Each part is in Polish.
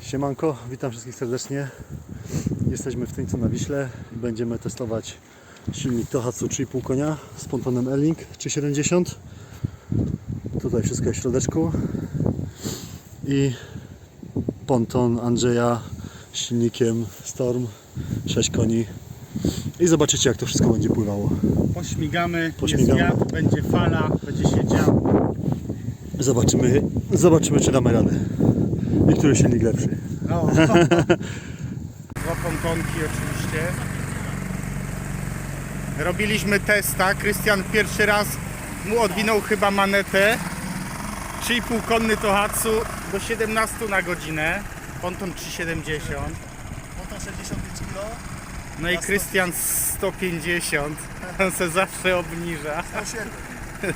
Siemanko, witam wszystkich serdecznie. Jesteśmy w Tyńcu na Wiśle i będziemy testować silnik Tohatsu 3,5 konia z pontonem Elling 370. Tutaj wszystko jest w środeczku. I ponton Andrzeja z silnikiem Storm 6 koni. I zobaczycie jak to wszystko będzie pływało. Pośmigamy, Pośmigamy. jest wiatr, będzie fala, będzie się działo. Zobaczymy, zobaczymy czy damy radę. I który silnik lepszy. No. Dwa pontonki oczywiście. Robiliśmy testa. Krystian pierwszy raz mu odwinął chyba manetę. 3,5 konny Tohatsu do 17 na godzinę. Ponton 370. Ponton 65 kg, No i Krystian 150. On se zawsze obniża. 107.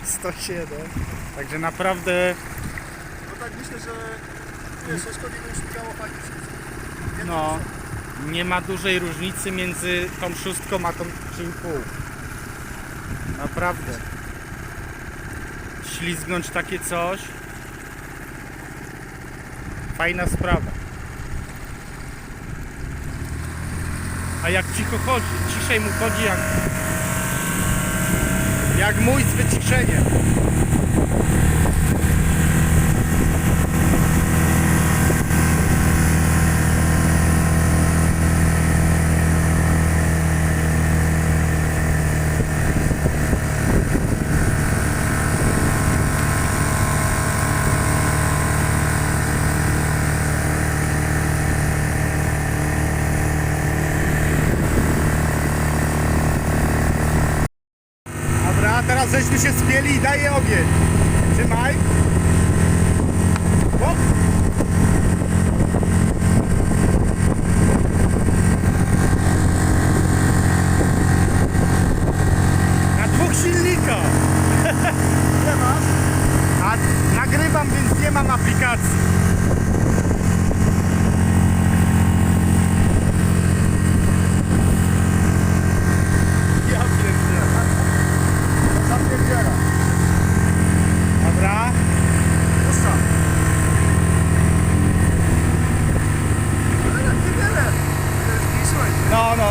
107. Także naprawdę No tak myślę, że No, nie ma dużej różnicy między tą szóstką a tą 3,5. Naprawdę. Ślizgnąć takie coś. Fajna sprawa. A jak cicho chodzi, ciszej mu chodzi jak jak mój z wyciszeniem. Dobra, teraz żeśmy daję ogień. Trzymaj. Hop. Na dwóch silnikach. Nie masz? A nagrywam, więc nie mam aplikacji. Ja pierdzielę. Zapierdziela. Dobra. Puszczam. Ale niewiele. Zmniejszyłeś. No, no.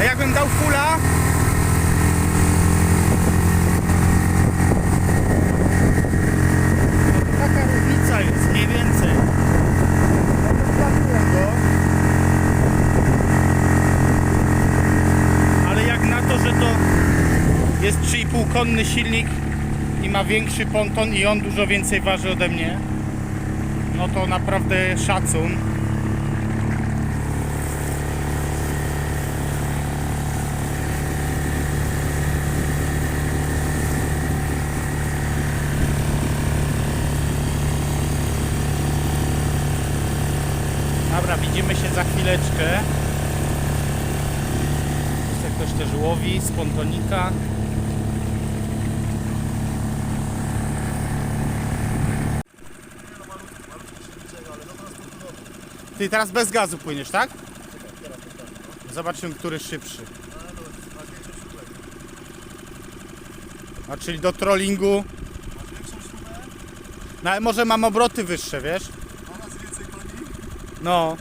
A jakbym dał fula? Taka różnica jest, mniej więcej. Ale jak na to, że to jest 3,5 konny silnik i ma większy ponton i on dużo więcej waży ode mnie, no to naprawdę szacun. Dobra, widzimy się za chwileczkę. Jest ktoś też łowi z pontonika. Ty teraz bez gazu płyniesz, tak? Zobaczymy, który szybszy. A czyli do trollingu. No ale może mam obroty wyższe, wiesz? No.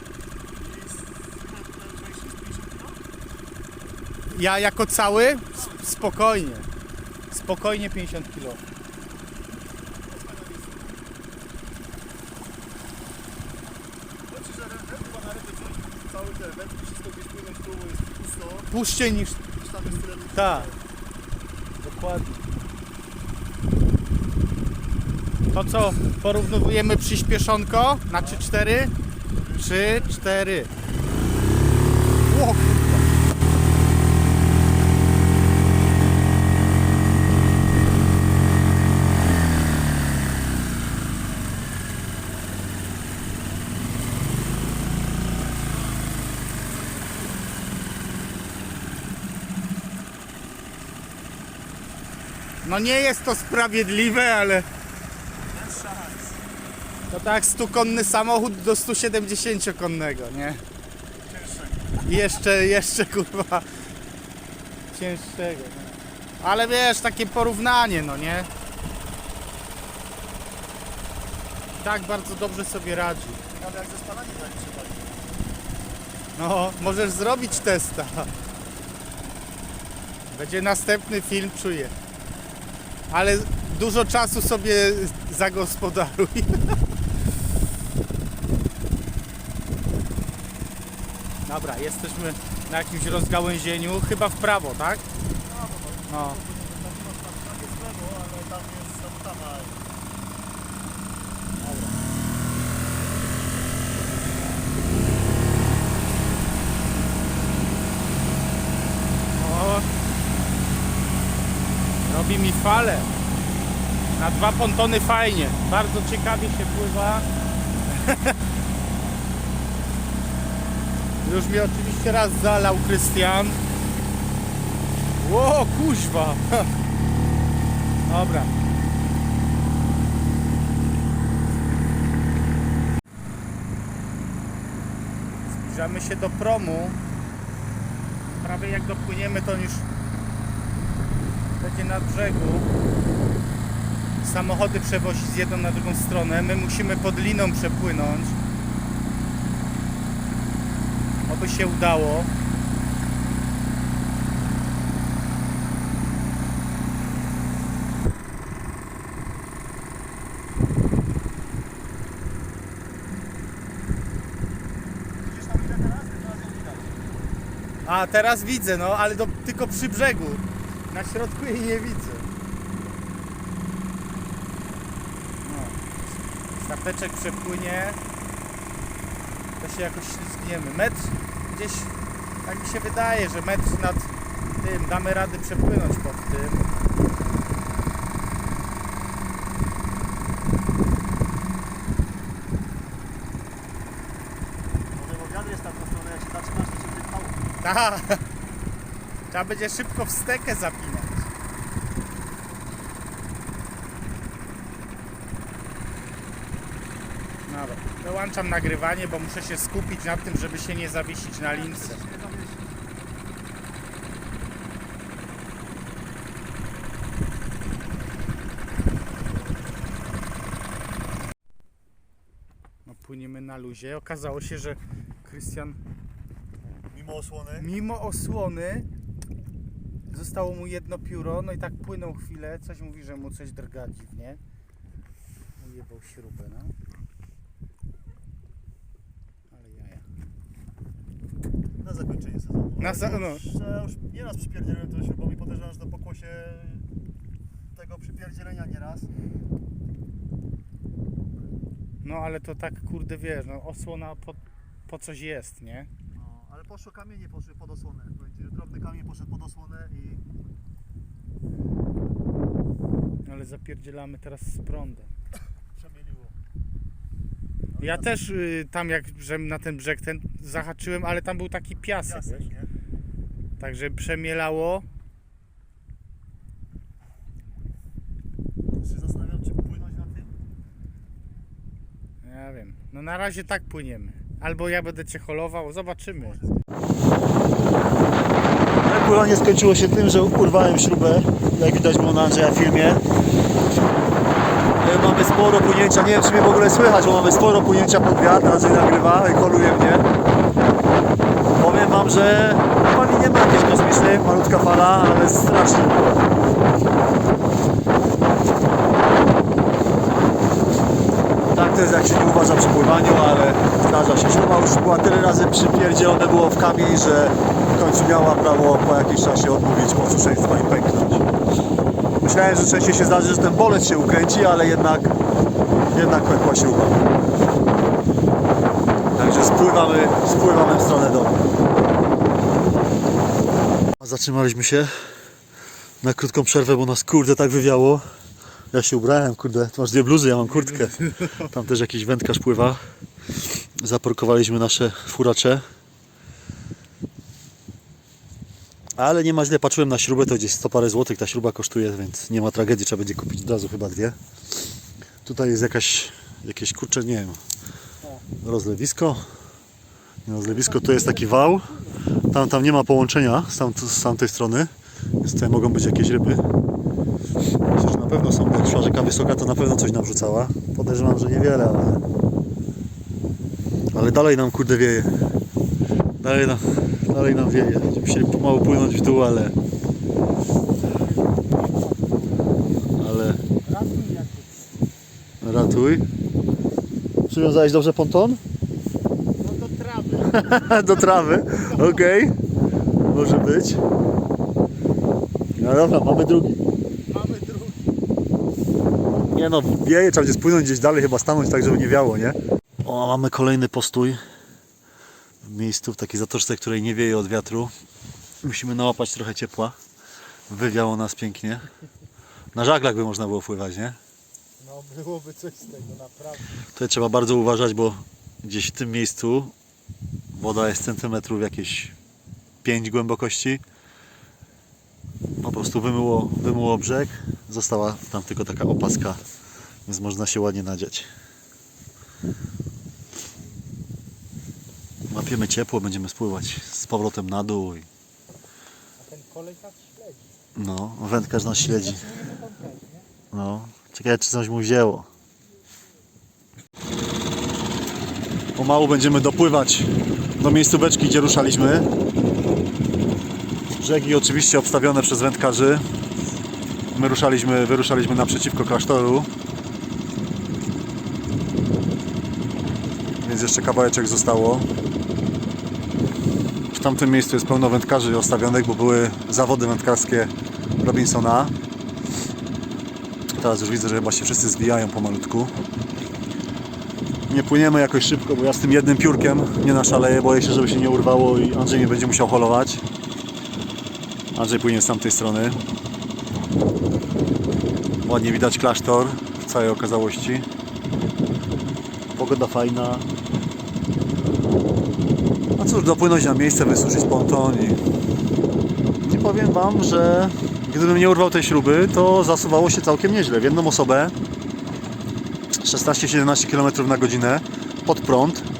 Ja jako cały? Spokojnie. Spokojnie 50 kg. Cały ten wszystko gdzieś kółko, jest pusto, Puściej niż... już tam jest tyle ludzi. Tak. Dokładnie. To co? Porównujemy przyspieszonko na 3-4? 3-4. O kurwa. No nie jest to sprawiedliwe, ale to tak 100-konny samochód do 170-konnego, nie? I jeszcze, jeszcze kurwa cięższego. Nie? Ale wiesz, takie porównanie, no nie? Tak bardzo dobrze sobie radzi. Ciekawe jak ze tak trzeba. No, możesz zrobić testa. Będzie następny film, czuję. Ale dużo czasu sobie zagospodaruj. Dobra, jesteśmy na jakimś rozgałęzieniu, chyba w prawo, tak? No. Tam jest lewo, ale tam jest samotawa. O, robi mi falę. Na dwa pontony fajnie. Bardzo ciekawie się pływa. Już mnie oczywiście raz zalał Krystian. Ło, kuźwa. Dobra. Zbliżamy się do promu. Prawie jak dopłyniemy, to już będzie na brzegu. Samochody przewozić z jedną na drugą stronę. My musimy pod liną przepłynąć. Oby się udało. A teraz widzę, no ale to tylko przy brzegu. Na środku jej nie widzę. No. Stateczek przepłynie. To się jakoś ślizgniemy. Metr gdzieś, tak mi się wydaje, że metr nad tym damy rady przepłynąć pod tym. Bo wiatr jest tam na stronę, jak się zatrzymasz, to cię wypało. Trzeba będzie szybko wstekę zapinać. Dobra, wyłączam nagrywanie, bo muszę się skupić na tym, żeby się nie zawiesić na lince. No, płyniemy na luzie. Okazało się, że Krystian Mimo osłony. Mimo osłony zostało mu jedno pióro, no i tak płynął chwilę, coś mówi, że mu coś drga dziwnie. Ujebał śrubę, no. Ale jaja. Na zakończenie sezonu. Na za- no. Już, ja już nieraz przypierdzielałem tą śrubą i podejrzewam, że to pokłosie tego przypierdzielenia nieraz. No ale to tak, kurde, wiesz, no osłona po, po coś jest, nie? Ale poszło kamienie poszły pod osłonę. Będzie drobny kamień poszedł pod osłonę i Ale zapierdzielamy teraz z prądem. przemieliło. Ja też y, tam jak na ten brzeg ten zahaczyłem, ale tam był taki piasek, Piasek, wiesz? nie? Także przemielało. Się zastanawiam, czy płynąć na tym. Ja wiem. No na razie tak płyniemy. Albo ja będę cię holował, zobaczymy. Pływanie skończyło się tym, że urwałem śrubę, jak widać było na Andrzeja filmie. E, Mamy sporo płynięcia, nie wiem czy mnie w ogóle słychać, bo mamy sporo płynięcia pod wiatr, Andrzej nagrywa i koluje mnie. Powiem wam, że fali nie ma jakiejś kosmicznej, malutka fala, ale strasznie. Tak to jest jak się nie uważa przy pływaniu, ale zdarza się. Śruba już była tyle razy przypierdzielone było w kamień, że w końcu miała prawo po jakimś czasie odmówić posłuszeństwa i pęknąć. Myślałem, że częściej się zdarzy, że ten bolec się ukręci, ale jednak, jednak pękła śruba. Także spływamy, spływamy w stronę domu. Zatrzymaliśmy się na krótką przerwę, bo nas kurde tak wywiało. Ja się ubrałem, kurde, masz dwie bluzy, ja mam kurtkę. Tam też jakiś wędkarz pływa. Zaparkowaliśmy nasze furacze. Ale nie ma źle, patrzyłem na śrubę, to gdzieś 100 parę złotych ta śruba kosztuje, więc nie ma tragedii, trzeba będzie kupić od razu chyba dwie. Tutaj jest jakaś, jakieś kurcze, nie wiem, rozlewisko. Nie rozlewisko, to jest taki wał. Tam, tam nie ma połączenia z, tam, z tamtej strony, więc tutaj mogą być jakieś ryby. Pewno są, szła rzeka wysoka, to na pewno coś nam rzucała. Podejrzewam, że niewiele, ale Ale dalej nam kurde wieje. Dalej nam, dalej nam wieje. Będziemy musieli pomału płynąć w dół, ale... Ale... Ratuj. Przywiązałeś dobrze ponton? No do trawy. Do trawy. Okej. Może być. No dobra, mamy drugi. Nie no, wieje, trzeba będzie spłynąć gdzieś dalej, chyba stanąć tak, żeby nie wiało, nie? O, mamy kolejny postój w miejscu, w takiej zatoczce, której nie wieje od wiatru. Musimy nałapać trochę ciepła. Wywiało nas pięknie. Na żaglach by można było pływać, nie? No byłoby coś z tego, naprawdę. Tutaj trzeba bardzo uważać, bo gdzieś w tym miejscu woda jest centymetrów jakieś 5 głębokości. Prostu wymyło, wymyło brzeg. Została tam tylko taka opaska, więc można się ładnie nadziać. Łapiemy ciepło, będziemy spływać z powrotem na dół. I, A ten koleś nas śledzi. no, wędkarz nas śledzi. No, ciekawe czy coś mu wzięło. Pomału będziemy dopływać do miejscóweczki, gdzie ruszaliśmy. Brzegi oczywiście obstawione przez wędkarzy. My ruszaliśmy, wyruszaliśmy naprzeciwko klasztoru. Więc jeszcze kawałeczek zostało. W tamtym miejscu jest pełno wędkarzy ostawionych, bo były zawody wędkarskie Robinsona. Teraz już widzę, że chyba się wszyscy zwijają pomalutku. Nie płyniemy jakoś szybko, bo ja z tym jednym piórkiem nie naszaleję. Boję się, żeby się nie urwało i Andrzej mnie będzie musiał holować. Andrzej płynie z tamtej strony. Ładnie widać klasztor w całej okazałości. Pogoda fajna. A cóż, dopłynąć na miejsce, wysuszyć ponton i nie powiem Wam, że gdybym nie urwał tej śruby, to zasuwało się całkiem nieźle. W jedną osobę 16-17 km na godzinę pod prąd.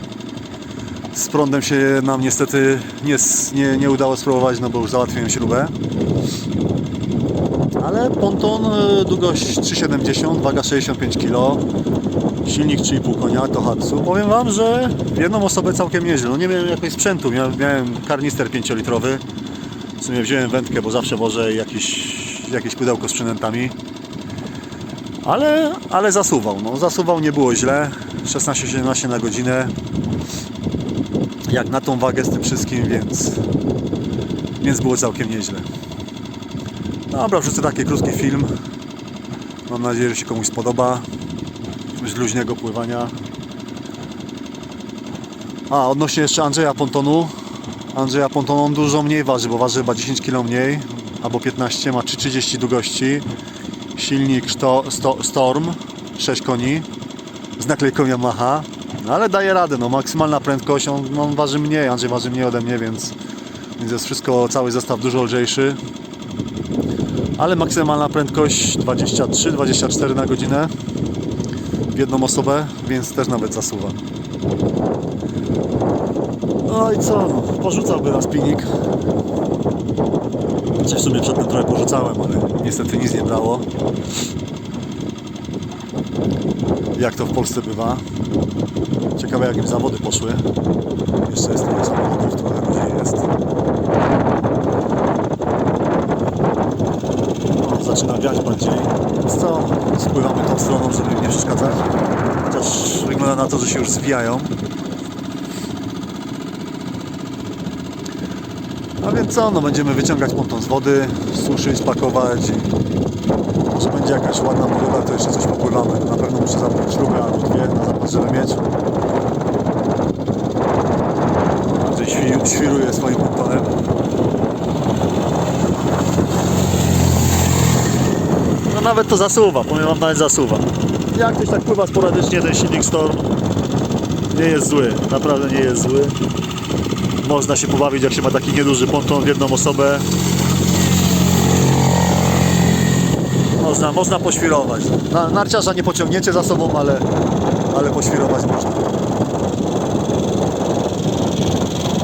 Z prądem się nam niestety nie, nie, nie udało spróbować, no bo już załatwiłem śrubę. Ale ponton, y, długość 3,70, waga 65 kg, silnik 3,5 konia, Tohatsu. Powiem Wam, że jedną osobę całkiem nieźle. No nie miałem jakoś sprzętu, miałem, karnister 5-litrowy. W sumie wziąłem wędkę, bo zawsze wożę jakieś, jakieś pudełko z przynętami. Ale, ale zasuwał. No, zasuwał, nie było źle. 16-17 na godzinę. Jak na tą wagę z tym wszystkim, więc, więc było całkiem nieźle. Dobra, wrzucę taki krótki film. Mam nadzieję, że się komuś spodoba. Z luźnego pływania. A, odnośnie jeszcze Andrzeja Pontonu. Andrzeja Ponton on dużo mniej waży, bo waży chyba 10 kg mniej, albo 15, ma 3,30 długości. Silnik sto, sto, Storm, 6 koni, z naklejką Yamaha, no ale daje radę, no maksymalna prędkość, on, on waży mniej, Andrzej waży mniej ode mnie, więc, więc jest wszystko, cały zestaw dużo lżejszy. Ale maksymalna prędkość 23-24 na godzinę w jedną osobę, więc też nawet zasuwa. No i co? No, porzucałby nas pilnik. Chociaż w sumie przedtem trochę porzucałem, ale niestety nic nie brało. Jak to w Polsce bywa. Ciekawe jak im zawody poszły. Jeszcze jest trochę samochodów, trochę ludzi jest. O, zaczyna wiać bardziej. Więc co? Spływamy tą stroną, żeby im nie przeszkadzać. Chociaż wygląda na to, że się już zwijają. A więc co, no będziemy wyciągać ponton z wody, suszyć, pakować i może będzie jakaś ładna pogoda, to jeszcze coś popływamy. Na pewno muszę zabrać śrubę albo dwie na zapas, żeby mieć. Andrzej świ- świruje swoim pontonem. No nawet to zasuwa, powiem wam nawet zasuwa. Jak ktoś tak pływa sporadycznie, ten silnik Storm nie jest zły, naprawdę nie jest zły. Można się pobawić, jak się ma taki nieduży ponton w jedną osobę. Można, można poświrować. Na, narciarza nie pociągniecie za sobą, ale, ale poświrować można.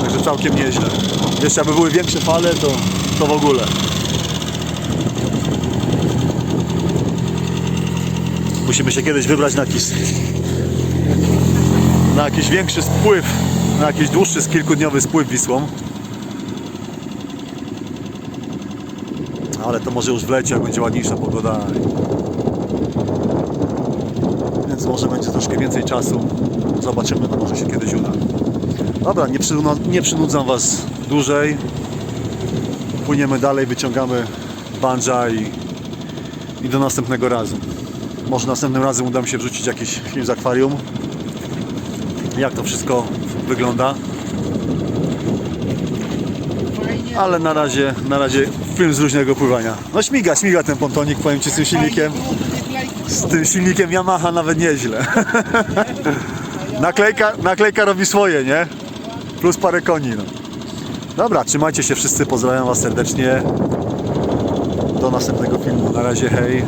Także całkiem nieźle. Jeszcze aby były większe fale, to, to w ogóle. Musimy się kiedyś wybrać na jakiś, na jakiś większy spływ, na jakiś dłuższy, z kilkudniowy spływ Wisłą. Ale to może już wleci, jak będzie ładniejsza pogoda. Więc może będzie troszkę więcej czasu. Zobaczymy, no może się kiedyś uda. Dobra, nie, nie przynudzam Was dłużej. Płyniemy dalej, wyciągamy banja i, i do następnego razu. Może następnym razem uda mi się wrzucić jakiś film z akwarium. Jak to wszystko wygląda. Ale na razie, na razie film z luźnego pływania. No śmiga, śmiga ten pontonik, powiem Ci z tym silnikiem. Z tym silnikiem Yamaha nawet nieźle. naklejka, naklejka robi swoje, nie? Plus parę koni. No. Dobra, trzymajcie się wszyscy, pozdrawiam Was serdecznie. Do następnego filmu. Na razie, hej.